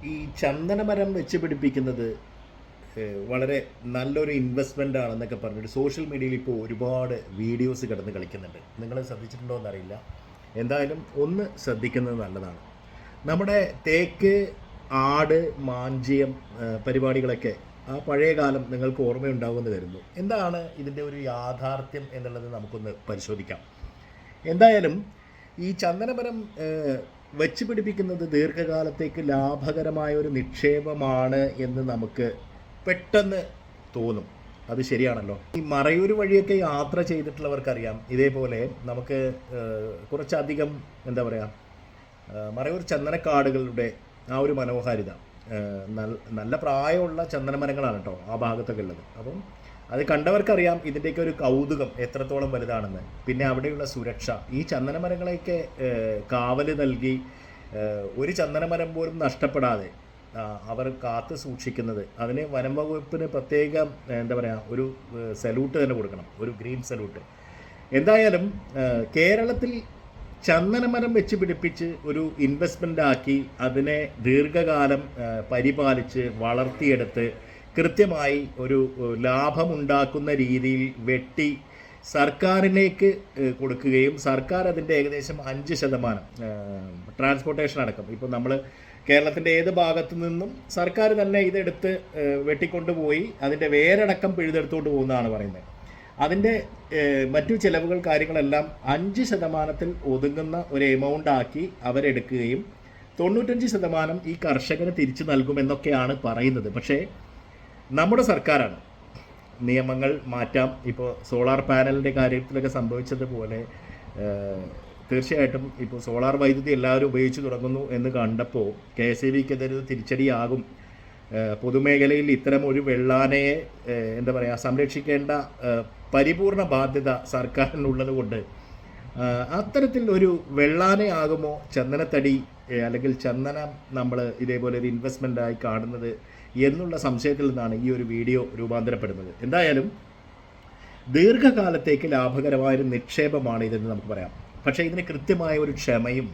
ഈ ചന്ദനമരം വെച്ച് പിടിപ്പിക്കുന്നത് വളരെ നല്ലൊരു ഇൻവെസ്റ്റ്മെന്റ് ആണെന്നൊക്കെ പറഞ്ഞിട്ട് സോഷ്യൽ മീഡിയയിൽ ഇപ്പോൾ ഒരുപാട് വീഡിയോസ് കിടന്ന് കളിക്കുന്നുണ്ട്. നിങ്ങൾ ശ്രദ്ധിച്ചിട്ടുണ്ടോ എന്നറിയില്ല. എന്തായാലും ഒന്ന് ശ്രദ്ധിക്കുന്നത് നല്ലതാണ്. നമ്മുടെ തേക്ക് ആട് മാഞ്ചിയം പരിപാടികളൊക്കെ ആ പഴയ കാലം നിങ്ങൾക്ക് ഓർമ്മയുണ്ടാവുമെന്ന് വരുന്നു എന്താണ് ഇതിന്റെ ഒരു യാഥാർത്ഥ്യം എന്നുള്ളത് നമുക്കൊന്ന് പരിശോധിക്കാം. എന്തായാലും ഈ ചന്ദനമരം ഏഹ്, വെച്ച് പിടിപ്പിക്കുന്നത് ദീർഘകാലത്തേക്ക് ലാഭകരമായ ഒരു നിക്ഷേപമാണ് എന്ന് നമുക്ക് പെട്ടെന്ന് തോന്നും. അത് ശരിയാണല്ലോ. ഈ മറയൂർ വഴിയൊക്കെ യാത്ര ചെയ്തിട്ടുള്ളവർക്കറിയാം. ഇതേപോലെ നമുക്ക് കുറച്ചധികം എന്താ പറയുക മറയൂർ ചന്ദനക്കാടുകളുടെ ആ ഒരു മനോഹാരിത. നല്ല പ്രായമുള്ള ചന്ദനമരങ്ങളാണ് കേട്ടോ ആ ഭാഗത്തൊക്കെ ഉള്ളത്. അപ്പം അത് കണ്ടവർക്കറിയാം ഇതിന്റെയൊക്കെ ഒരു കൗതുകം എത്രത്തോളം വലുതാണെന്ന്. പിന്നെ അവിടെയുള്ള സുരക്ഷ. ഈ ചന്ദനമരങ്ങളെയൊക്കെ കാവൽ നൽകി ഒരു ചന്ദനമരം പോലും നഷ്ടപ്പെടാതെ അവർ കാത്തു സൂക്ഷിക്കുന്നത്. അതിന് വനം വകുപ്പിന് പ്രത്യേകം എന്താ പറയുക ഒരു സല്യൂട്ട് തന്നെ കൊടുക്കണം. ഒരു ഗ്രീൻ സല്യൂട്ട്. എന്തായാലും കേരളത്തിൽ ചന്ദനമരം വെച്ച് പിടിപ്പിച്ച് ഒരു ഇൻവെസ്റ്റ്മെന്റ് ആക്കി അതിനെ ദീർഘകാലം പരിപാലിച്ച് വളർത്തിയെടുത്ത് കൃത്യമായി ഒരു ലാഭമുണ്ടാക്കുന്ന രീതിയിൽ വെട്ടി സർക്കാരിലേക്ക് കൊടുക്കുകയും സർക്കാർ അതിന്റെ ഏകദേശം അഞ്ച് ശതമാനം ട്രാൻസ്പോർട്ടേഷൻ അടക്കം. ഇപ്പോൾ നമ്മൾ കേരളത്തിന്റെ ഏത് ഭാഗത്തു നിന്നും സർക്കാർ തന്നെ ഇതെടുത്ത് വെട്ടിക്കൊണ്ടുപോയി അതിന്റെ വേരടക്കം പിഴുതെടുത്തുകൊണ്ട് പോകുന്നതാണ് പറയുന്നത്. അതിന്റെ മറ്റു ചിലവുകൾ കാര്യങ്ങളെല്ലാം അഞ്ച് ശതമാനത്തിൽ ഒതുങ്ങുന്ന ഒരു എമൗണ്ട് ആക്കി അവരെടുക്കുകയും തൊണ്ണൂറ്റഞ്ച് ശതമാനം ഈ കർഷകന് തിരിച്ചു നൽകുമെന്നൊക്കെയാണ് പറയുന്നത്. പക്ഷേ നമ്മുടെ സർക്കാരാണ്. നിയമങ്ങൾ മാറ്റാം. ഇപ്പോൾ സോളാർ പാനലിന്റെ കാര്യത്തിലൊക്കെ സംഭവിച്ചതുപോലെ തീർച്ചയായിട്ടും ഇപ്പോൾ സോളാർ വൈദ്യുതി എല്ലാവരും ഉപയോഗിച്ച് തുടങ്ങുന്നു എന്ന് കണ്ടപ്പോൾ കെ എസ് ഇ ബിക്ക് അതൊരു തിരിച്ചടിയാകും. പൊതുമേഖലയിൽ ഇത്തരം ഒരു വെള്ളാനയെ എന്താ പറയുക സംരക്ഷിക്കേണ്ട പരിപൂർണ ബാധ്യത സർക്കാരിനുള്ളത് കൊണ്ട് അത്തരത്തിൽ ഒരു വെള്ളാനയാകുമോ? ചന്ദനത്തടി അല്ലെങ്കിൽ ചന്ദനം നമ്മൾ ഇതേപോലെ ഒരു ഇൻവെസ്റ്റ്മെന്റായി കാണുന്നത് എന്നുള്ള സംശയത്തിൽ നിന്നാണ് ഈ ഒരു വീഡിയോ രൂപാന്തരപ്പെടുന്നത്. എന്തായാലും ദീർഘകാലത്തേക്ക് ലാഭകരമായൊരു നിക്ഷേപമാണ് ഇതെന്ന് നമുക്ക് പറയാം. പക്ഷേ ഇതിന് കൃത്യമായ ഒരു ക്ഷമയും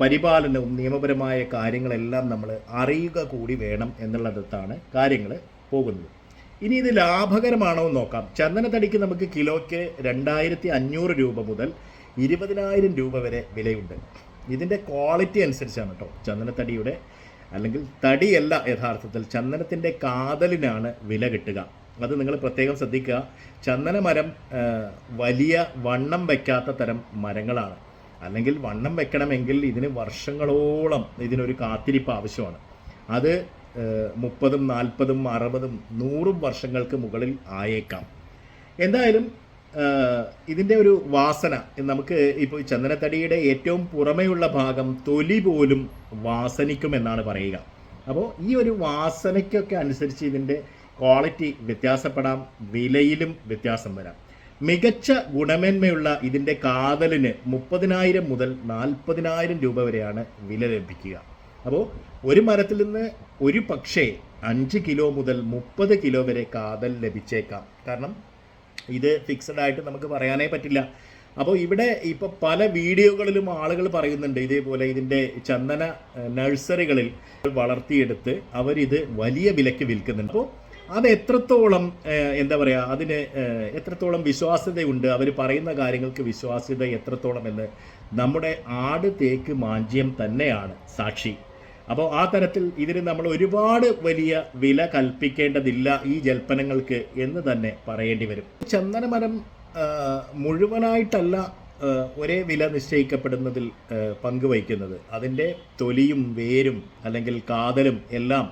പരിപാലനവും നിയമപരമായ കാര്യങ്ങളെല്ലാം നമ്മൾ അറിയുക കൂടി വേണം എന്നുള്ളതാണ് കാര്യങ്ങൾ പോകുന്നത്. ഇനി ഇത് ലാഭകരമാണോ എന്ന് നോക്കാം. ചന്ദനത്തടിക്ക് നമുക്ക് കിലോയ്ക്ക് രണ്ടായിരത്തി അഞ്ഞൂറ് രൂപ മുതൽ ഇരുപതിനായിരം രൂപ വരെ വിലയുണ്ട്. ഇതിന്റെ ക്വാളിറ്റി അനുസരിച്ചാണ് കേട്ടോ ചന്ദനത്തടിയുടെ അല്ലെങ്കിൽ തടിയല്ല യഥാർത്ഥത്തിൽ. ചന്ദനത്തിന്റെ കാതലിനാണ് വില കിട്ടുക. അത് നിങ്ങൾ പ്രത്യേകം ശ്രദ്ധിക്കുക. ചന്ദനമരം വലിയ വണ്ണം വയ്ക്കാത്ത തരം മരങ്ങളാണ്. അല്ലെങ്കിൽ വണ്ണം വെക്കണമെങ്കിൽ ഇതിന് വർഷങ്ങളോളം ഇതിനൊരു കാത്തിരിപ്പ് ആവശ്യമാണ്. അത് മുപ്പതും നാൽപ്പതും അറുപതും നൂറും വർഷങ്ങൾക്ക് മുകളിൽ ആയേക്കാം. എന്തായാലും ഇതിന്റെ ഒരു വാസന നമുക്ക് ഇപ്പോൾ ചന്ദനത്തടിയുടെ ഏറ്റവും പുറമെയുള്ള ഭാഗം തൊലി പോലും വാസനിക്കുമെന്നാണ് പറയുക. അപ്പോൾ ഈ ഒരു വാസനയ്ക്കൊക്കെ അനുസരിച്ച് ഇതിന്റെ ക്വാളിറ്റി വ്യത്യാസപ്പെടാം വിലയിലും വ്യത്യാസം വരാം. മികച്ച ഗുണമേന്മയുള്ള ഇതിന്റെ കാതലിന് മുപ്പതിനായിരം മുതൽ നാൽപ്പതിനായിരം രൂപ വരെയാണ് വില ലഭിക്കുക. അപ്പോൾ ഒരു മരത്തിൽ നിന്ന് ഒരു പക്ഷേ അഞ്ച് കിലോ മുതൽ മുപ്പത് കിലോ വരെ കാതൽ ലഭിച്ചേക്കാം. കാരണം ഇത് ഫിക്സഡ് ആയിട്ട് നമുക്ക് പറയാനേ പറ്റില്ല. അപ്പോൾ ഇവിടെ ഇപ്പോൾ പല വീഡിയോകളിലും ആളുകൾ പറയുന്നുണ്ട് ഇതേപോലെ ഇതിന്റെ ചന്ദന നഴ്സറികളിൽ വളർത്തിയെടുത്ത് അവരിത് വലിയ വിലയ്ക്ക് വിൽക്കുന്നുണ്ട്. അപ്പോൾ അത് എത്രത്തോളം എന്താ പറയുക അതിന് എത്രത്തോളം വിശ്വാസ്യതയുണ്ട്? അവർ പറയുന്ന കാര്യങ്ങൾക്ക് വിശ്വാസ്യത എത്രത്തോളം എന്ന് നമ്മുടെ ആട് തേക്ക് മാഞ്ചിയം തന്നെയാണ് സാക്ഷി. അപ്പോൾ ആ തരത്തിൽ ഇതിന് നമ്മൾ ഒരുപാട് വലിയ വില കൽപ്പിക്കേണ്ടതില്ല ഈ ജൽപ്പനങ്ങൾക്ക് എന്ന് തന്നെ പറയേണ്ടി വരും. ചന്ദനമരം മുഴുവനായിട്ടല്ല ഒരേ വില നിശ്ചയിക്കപ്പെടുന്നതിൽ പങ്കുവഹിക്കുന്നത് അതിന്റെ തൊലിയും വേരും അല്ലെങ്കിൽ കാതലും എല്ലാം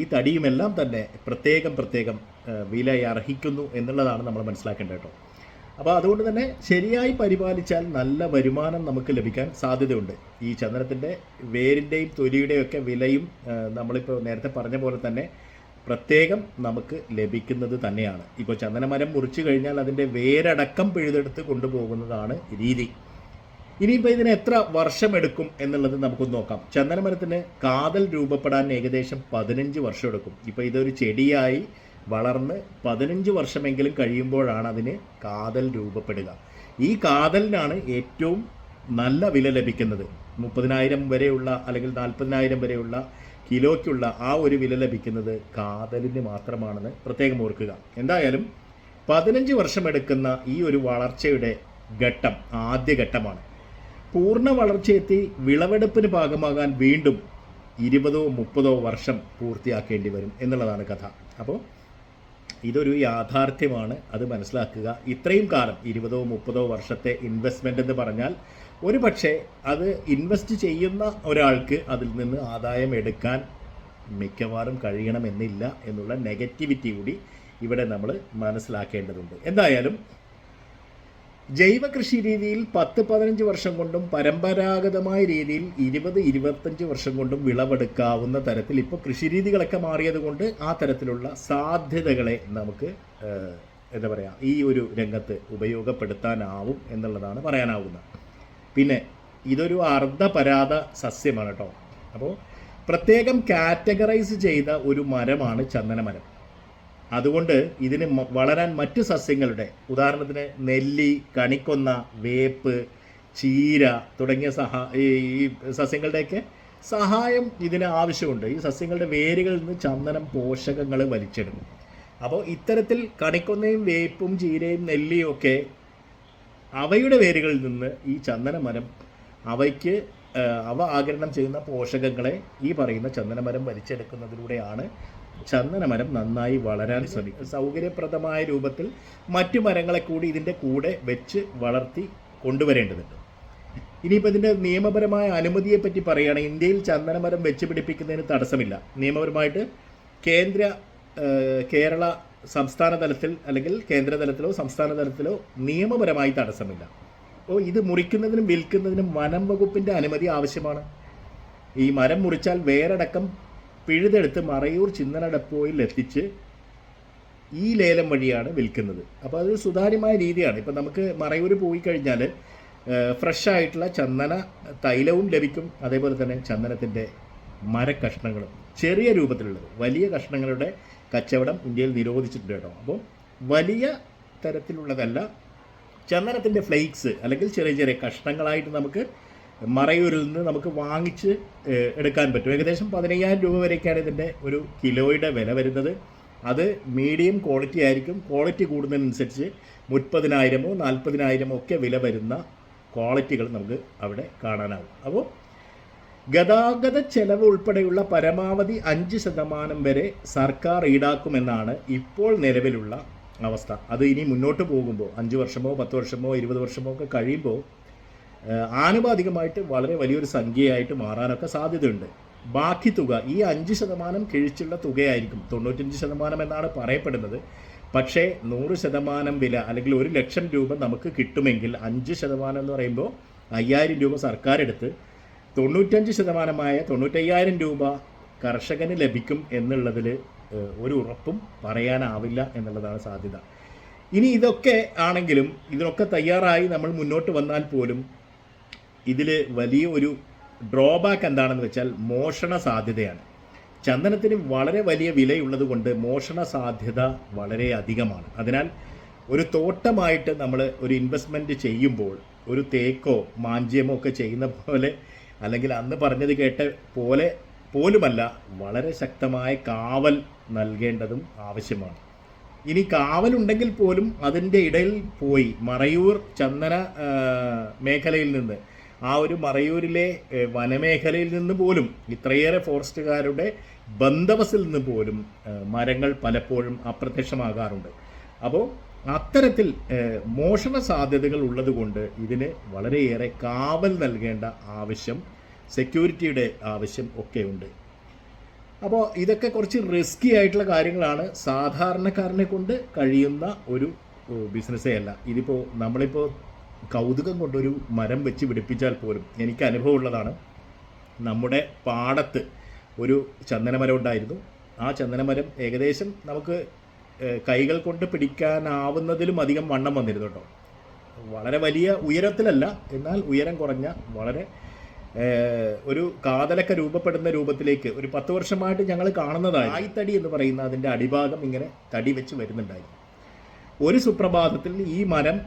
ഈ തടിയുമെല്ലാം തന്നെ പ്രത്യേകം പ്രത്യേകം വിലയർഹിക്കുന്നു എന്നുള്ളതാണ് നമ്മൾ മനസ്സിലാക്കേണ്ടത് കേട്ടോ. അപ്പോൾ അതുകൊണ്ട് തന്നെ ശരിയായി പരിപാലിച്ചാൽ നല്ല വരുമാനം നമുക്ക് ലഭിക്കാൻ സാധ്യതയുണ്ട്. ഈ ചന്ദനത്തിന്റെ വേരിന്റെയും തൊലിയുടെയും ഒക്കെ വിലയും നമ്മളിപ്പോൾ നേരത്തെ പറഞ്ഞ പോലെ തന്നെ പ്രത്യേകം നമുക്ക് ലഭിക്കുന്നത് തന്നെയാണ്. ഇപ്പോൾ ചന്ദനമരം മുറിച്ചു കഴിഞ്ഞാൽ അതിന്റെ വേരടക്കം പിഴുതെടുത്ത് കൊണ്ടുപോകുന്നതാണ് രീതി. ഇനിയിപ്പോൾ ഇതിന് എത്ര വർഷമെടുക്കും എന്നുള്ളത് നമുക്കൊന്ന് നോക്കാം. ചന്ദനമരത്തിന് കാതൽ രൂപപ്പെടാൻ ഏകദേശം പതിനഞ്ച് വർഷം എടുക്കും. ഇപ്പോൾ ഇതൊരു ചെടിയായി വളർന്ന് പതിനഞ്ച് വർഷമെങ്കിലും കഴിയുമ്പോഴാണ് അതിന് കാതൽ രൂപപ്പെടുക. ഈ കാതലിനാണ് ഏറ്റവും നല്ല വില ലഭിക്കുന്നത്. മുപ്പതിനായിരം വരെയുള്ള അല്ലെങ്കിൽ നാൽപ്പതിനായിരം വരെയുള്ള കിലോയ്ക്കുള്ള ആ ഒരു വില ലഭിക്കുന്നത് കാതലിന് മാത്രമാണെന്ന് പ്രത്യേകം ഓർക്കുക. എന്തായാലും പതിനഞ്ച് വർഷമെടുക്കുന്ന ഈ ഒരു വളർച്ചയുടെ ഘട്ടം ആദ്യ ഘട്ടമാണ്. പൂർണ വളർച്ചയെത്തി വിളവെടുപ്പിന് ഭാഗമാകാൻ വീണ്ടും ഇരുപതോ മുപ്പതോ വർഷം പൂർത്തിയാക്കേണ്ടി വരും എന്നുള്ളതാണ് കഥ. അപ്പോൾ ഇതൊരു യാഥാർത്ഥ്യമാണ് അത് മനസ്സിലാക്കുക. ഇത്രയും കാലം ഇരുപതോ മുപ്പതോ വർഷത്തെ ഇൻവെസ്റ്റ്മെന്റ് എന്ന് പറഞ്ഞാൽ ഒരു പക്ഷേ അത് ഇൻവെസ്റ്റ് ചെയ്യുന്ന ഒരാൾക്ക് അതിൽ നിന്ന് ആദായം എടുക്കാൻ മിക്കവാറും കഴിയണമെന്നില്ല എന്നുള്ള നെഗറ്റിവിറ്റി കൂടി ഇവിടെ നമ്മൾ മനസ്സിലാക്കേണ്ടതുണ്ട്. എന്തായാലും ജൈവ കൃഷി രീതിയിൽ പത്ത് പതിനഞ്ച് വർഷം കൊണ്ടും പരമ്പരാഗതമായ രീതിയിൽ ഇരുപത് ഇരുപത്തഞ്ച് വർഷം കൊണ്ടും വിളവെടുക്കാവുന്ന തരത്തിൽ ഇപ്പോൾ കൃഷിരീതികളൊക്കെ മാറിയത് കൊണ്ട് ആ തരത്തിലുള്ള സാധ്യതകളെ നമുക്ക് എന്താ പറയുക ഈ ഒരു രംഗത്ത് ഉപയോഗപ്പെടുത്താനാവും എന്നുള്ളതാണ് പറയാനാവുന്നത്. പിന്നെ ഇതൊരു അർദ്ധപരാത സസ്യമാണ് കേട്ടോ. അപ്പോൾ പ്രത്യേകം കാറ്റഗറൈസ് ചെയ്ത ഒരു മരമാണ് ചന്ദനമരം. അതുകൊണ്ട് ഇതിന് വളരാൻ മറ്റ് സസ്യങ്ങളുടെ ഉദാഹരണത്തിന് നെല്ലി കണിക്കൊന്ന വേപ്പ് ചീര തുടങ്ങിയ സഹാ ഈ സസ്യങ്ങളുടെയൊക്കെ സഹായം ഇതിന് ആവശ്യമുണ്ട്. ഈ സസ്യങ്ങളുടെ വേരുകളിൽ നിന്ന് ചന്ദനം പോഷകങ്ങൾ വലിച്ചെടുക്കും. അപ്പോൾ ഇത്തരത്തിൽ കണിക്കൊന്നയും വേപ്പും ചീരയും നെല്ലിയും ഒക്കെ അവയുടെ വേരുകളിൽ നിന്ന് ഈ ചന്ദനമരം അവയ്ക്ക് അവ ആഗിരണം ചെയ്യുന്ന പോഷകങ്ങളെ ഈ പറയുന്ന ചന്ദനമരം വലിച്ചെടുക്കുന്നതിലൂടെയാണ് ചന്ദനമരം നന്നായി വളരാൻ ശ്രമിക്കും. സൗകര്യപ്രദമായ രൂപത്തിൽ മറ്റു മരങ്ങളെ കൂടി ഇതിന്റെ കൂടെ വെച്ച് വളർത്തി കൊണ്ടുവരേണ്ടതുണ്ട്. ഇനിയിപ്പോൾ ഇതിന്റെ നിയമപരമായ അനുമതിയെ പറ്റി പറയുകയാണെങ്കിൽ ഇന്ത്യയിൽ ചന്ദനമരം വെച്ച് പിടിപ്പിക്കുന്നതിന് തടസ്സമില്ല. നിയമപരമായിട്ട് കേന്ദ്ര കേരള സംസ്ഥാന തലത്തിൽ അല്ലെങ്കിൽ കേന്ദ്ര തലത്തിലോ സംസ്ഥാന തലത്തിലോ നിയമപരമായി തടസ്സമില്ല. അപ്പോൾ ഇത് മുറിക്കുന്നതിനും വിൽക്കുന്നതിനും വനം വകുപ്പിന്റെ അനുമതി ആവശ്യമാണ്. ഈ മരം മുറിച്ചാൽ വേരടക്കം പിഴുതെടുത്ത് മറയൂർ ചിന്തന ഡെപ്പോയിൽ എത്തിച്ച് ഈ ലേലം വഴിയാണ് വിൽക്കുന്നത്. അപ്പോൾ അതൊരു സുതാര്യമായ രീതിയാണ്. ഇപ്പം നമുക്ക് മറയൂർ പോയി കഴിഞ്ഞാൽ ഫ്രഷ് ആയിട്ടുള്ള ചന്ദന തൈലവും ലഭിക്കും. അതേപോലെ തന്നെ ചന്ദനത്തിന്റെ മരക്കഷ്ണങ്ങളും. ചെറിയ രൂപത്തിലുള്ളത്. വലിയ കഷ്ണങ്ങളുടെ കച്ചവടം ഇന്ത്യയിൽ നിരോധിച്ചിട്ടുണ്ട് കേട്ടോ. അപ്പോൾ വലിയ തരത്തിലുള്ളതല്ല ചന്ദനത്തിന്റെ ഫ്ലേക്സ് അല്ലെങ്കിൽ ചെറിയ ചെറിയ കഷ്ണങ്ങളായിട്ട് നമുക്ക് മറയൂരിൽ നിന്ന് നമുക്ക് വാങ്ങിച്ച് എടുക്കാൻ പറ്റും. ഏകദേശം പതിനയ്യായിരം രൂപ വരെയൊക്കെയാണ് ഇതിന്റെ ഒരു കിലോയുടെ വില വരുന്നത്. അത് മീഡിയം ക്വാളിറ്റി ആയിരിക്കും. ക്വാളിറ്റി കൂടുന്നതിനനുസരിച്ച് മുപ്പതിനായിരമോ നാൽപ്പതിനായിരമോ ഒക്കെ വില വരുന്ന ക്വാളിറ്റികൾ നമുക്ക് അവിടെ കാണാനാവും. അപ്പോൾ ഗതാഗത ചെലവ് ഉൾപ്പെടെയുള്ള പരമാവധി അഞ്ച് ശതമാനം വരെ സർക്കാർ ഈടാക്കുമെന്നാണ് ഇപ്പോൾ നിലവിലുള്ള അവസ്ഥ. അത് ഇനി മുന്നോട്ട് പോകുമ്പോൾ അഞ്ച് വർഷമോ പത്ത് വർഷമോ ഇരുപത് വർഷമോ ഒക്കെ കഴിയുമ്പോൾ ആനുപാതികമായിട്ട് വളരെ വലിയൊരു സംഖ്യയായിട്ട് മാറാനൊക്കെ സാധ്യതയുണ്ട്. ബാക്കി തുക ഈ അഞ്ച് ശതമാനം കിഴിച്ചുള്ള തുകയായിരിക്കും. തൊണ്ണൂറ്റഞ്ച് ശതമാനം എന്നാണ് പറയപ്പെടുന്നത്. പക്ഷേ നൂറ് ശതമാനം വില അല്ലെങ്കിൽ ഒരു ലക്ഷം രൂപ നമുക്ക് കിട്ടുമെങ്കിൽ അഞ്ച് ശതമാനം എന്ന് പറയുമ്പോൾ അയ്യായിരം രൂപ സർക്കാർ എടുത്ത് തൊണ്ണൂറ്റഞ്ച് ശതമാനമായ തൊണ്ണൂറ്റയ്യായിരം രൂപ കർഷകന് ലഭിക്കും എന്നുള്ളതിൽ ഒരു ഉറപ്പും പറയാനാവില്ല എന്നുള്ളതാണ് സാധ്യത. ഇനി ഇതൊക്കെ ആണെങ്കിലും ഇതിനൊക്കെ തയ്യാറായി നമ്മൾ മുന്നോട്ട് വന്നാൽ പോലും ഇതിൽ വലിയ ഒരു ഡ്രോബാക്ക് എന്താണെന്ന് വെച്ചാൽ മോഷണ സാധ്യതയാണ്. ചന്ദനത്തിന് വളരെ വലിയ വിലയുള്ളത് കൊണ്ട് മോഷണ സാധ്യത വളരെ അധികമാണ്. അതിനാൽ ഒരു തോട്ടമായിട്ട് നമ്മൾ ഒരു ഇൻവെസ്റ്റ്മെന്റ് ചെയ്യുമ്പോൾ ഒരു തേക്കോ മാഞ്ചിയമോ ഒക്കെ ചെയ്യുന്ന പോലെ അല്ലെങ്കിൽ അന്ന് പറഞ്ഞത് കേട്ട പോലെ പോലുമല്ല വളരെ ശക്തമായ കാവൽ നൽകേണ്ടതും ആവശ്യമാണ്. ഇനി കാവലുണ്ടെങ്കിൽ പോലും അതിന്റെ ഇടയിൽ പോയി മറയൂർ ചന്ദന മേഖലയിൽ നിന്ന് ആ ഒരു മറയൂരിലെ വനമേഖലയിൽ നിന്ന് പോലും ഇത്രയേറെ ഫോറസ്റ്റുകാരുടെ ബന്ധവസിൽ നിന്ന് പോലും മരങ്ങൾ പലപ്പോഴും അപ്രത്യക്ഷമാകാറുണ്ട്. അപ്പോൾ അത്തരത്തിൽ മോഷണ സാധ്യതകൾ ഉള്ളതുകൊണ്ട് ഇതിന് വളരെയേറെ കാവൽ നൽകേണ്ട ആവശ്യം സെക്യൂരിറ്റിയുടെ ആവശ്യം ഒക്കെ ഉണ്ട്. അപ്പോൾ ഇതൊക്കെ കുറച്ച് റിസ്കി ആയിട്ടുള്ള കാര്യങ്ങളാണ്. സാധാരണക്കാരനെ കൊണ്ട് കഴിയുന്ന ഒരു ബിസിനസ്സേ അല്ല. ഇതിപ്പോൾ നമ്മളിപ്പോൾ കൗതുകം കൊണ്ടൊരു മരം വെച്ച് പിടിപ്പിച്ചാൽ പോലും എനിക്ക് അനുഭവമുള്ളതാണ്. നമ്മുടെ പാടത്ത് ഒരു ചന്ദനമരം ഉണ്ടായിരുന്നു. ആ ചന്ദനമരം ഏകദേശം നമുക്ക് കൈകൾ കൊണ്ട് പിടിക്കാനാവുന്നതിലും അധികം വണ്ണം വന്നിരുന്നു കേട്ടോ. വളരെ വലിയ ഉയരത്തിലല്ല എന്നാൽ ഉയരം കുറഞ്ഞ വളരെ ഒരു കാതലൊക്കെ രൂപപ്പെടുന്ന രൂപത്തിലേക്ക് ഒരു പത്ത് വർഷമായിട്ട് ഞങ്ങൾ കാണുന്നതായി ആയിത്തടി എന്ന് പറയുന്ന അതിന്റെ അടിഭാഗം ഇങ്ങനെ തടി വെച്ച് വരുന്നുണ്ടായിരുന്നു. ഒരു സുപ്രഭാതത്തിൽ ഈ മരം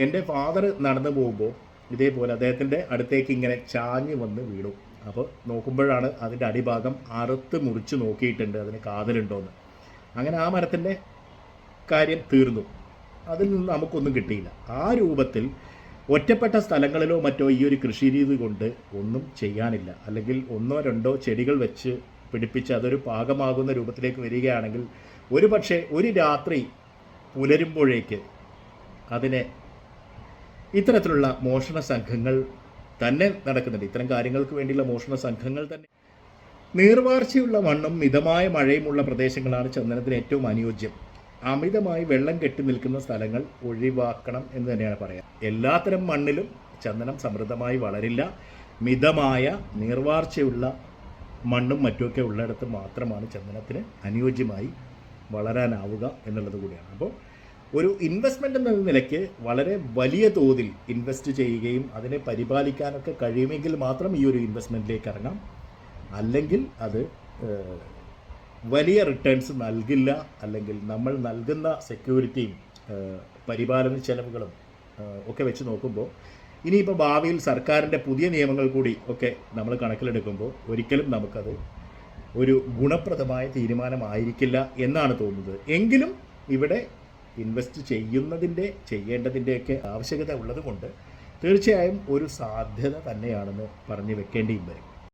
എന്റെ ഫാദർ നടന്നു പോകുമ്പോൾ ഇതേപോലെ അദ്ദേഹത്തിന്റെ അടുത്തേക്ക് ഇങ്ങനെ ചാഞ്ഞ് വന്ന് വീണു. അപ്പോൾ നോക്കുമ്പോഴാണ് അതിന്റെ അടിഭാഗം അറുത്ത് മുറിച്ച് നോക്കിയിട്ടുണ്ട്. അതിന് കാതലുണ്ടോയെന്ന് അങ്ങനെ ആ മരത്തിന്റെ കാര്യം തീർന്നു. അതിൽ നിന്ന് നമുക്കൊന്നും കിട്ടിയില്ല. ആ രൂപത്തിൽ ഒറ്റപ്പെട്ട സ്ഥലങ്ങളിലോ മറ്റോ ഈ ഒരു കൃഷി രീതി കൊണ്ട് ഒന്നും ചെയ്യാനില്ല. അല്ലെങ്കിൽ ഒന്നോ രണ്ടോ ചെടികൾ വെച്ച് പിടിപ്പിച്ച് അതൊരു പാകമാകുന്ന രൂപത്തിലേക്ക് വരികയാണെങ്കിൽ ഒരു പക്ഷേ ഒരു രാത്രി പുലരുമ്പോഴേക്ക് അതിനെ ഇത്തരത്തിലുള്ള മോഷണ സംഘങ്ങൾ തന്നെ നടക്കുന്നുണ്ട്. ഇത്തരം കാര്യങ്ങൾക്ക് വേണ്ടിയുള്ള മോഷണ സംഘങ്ങൾ തന്നെ. നീർവാർച്ചയുള്ള മണ്ണും മിതമായ മഴയുമുള്ള പ്രദേശങ്ങളാണ് ചന്ദനത്തിന് ഏറ്റവും അനുയോജ്യം. അമിതമായി വെള്ളം കെട്ടി നിൽക്കുന്ന സ്ഥലങ്ങൾ ഒഴിവാക്കണം എന്ന് തന്നെയാണ് പറയാം. എല്ലാത്തരം മണ്ണിലും ചന്ദനം സമൃദ്ധമായി വളരില്ല. മിതമായ നീർവാർച്ചയുള്ള മണ്ണും മറ്റുമൊക്കെ ഉള്ളിടത്ത് മാത്രമാണ് ചന്ദനത്തിന് അനുയോജ്യമായി വളരാനാവുക എന്നുള്ളത് കൂടിയാണ്. അപ്പോൾ ഒരു ഇൻവെസ്റ്റ്മെന്റ് എന്ന നിലയ്ക്ക് വളരെ വലിയ തോതിൽ ഇൻവെസ്റ്റ് ചെയ്യുകയും അതിനെ പരിപാലിക്കാനൊക്കെ കഴിയുമെങ്കിൽ മാത്രം ഈ ഒരു ഇൻവെസ്റ്റ്മെന്റിലേക്ക് ഇറങ്ങാം. അല്ലെങ്കിൽ അത് വലിയ റിട്ടേൺസ് നൽകില്ല അല്ലെങ്കിൽ നമ്മൾ നൽകുന്ന സെക്യൂരിറ്റിയും പരിപാലന ചെലവുകളും ഒക്കെ വെച്ച് നോക്കുമ്പോൾ ഇനിയിപ്പോൾ ഭാവിയിൽ സർക്കാരിന്റെ പുതിയ നിയമങ്ങൾ കൂടി ഒക്കെ നമ്മൾ കണക്കിലെടുക്കുമ്പോൾ ഒരിക്കലും നമുക്കത് ഒരു ഗുണപ്രദമായ തീരുമാനമായിരിക്കില്ല എന്നാണ് തോന്നുന്നത്. എങ്കിലും ഇവിടെ ഇൻവെസ്റ്റ് ചെയ്യുന്നതിന്റെ ചെയ്യേണ്ടതിന്റെയൊക്കെ ആവശ്യകത ഉള്ളതുകൊണ്ട് തീർച്ചയായും ഒരു സാധ്യത തന്നെയാണെന്ന് പറഞ്ഞു വെക്കേണ്ടിയും വരും.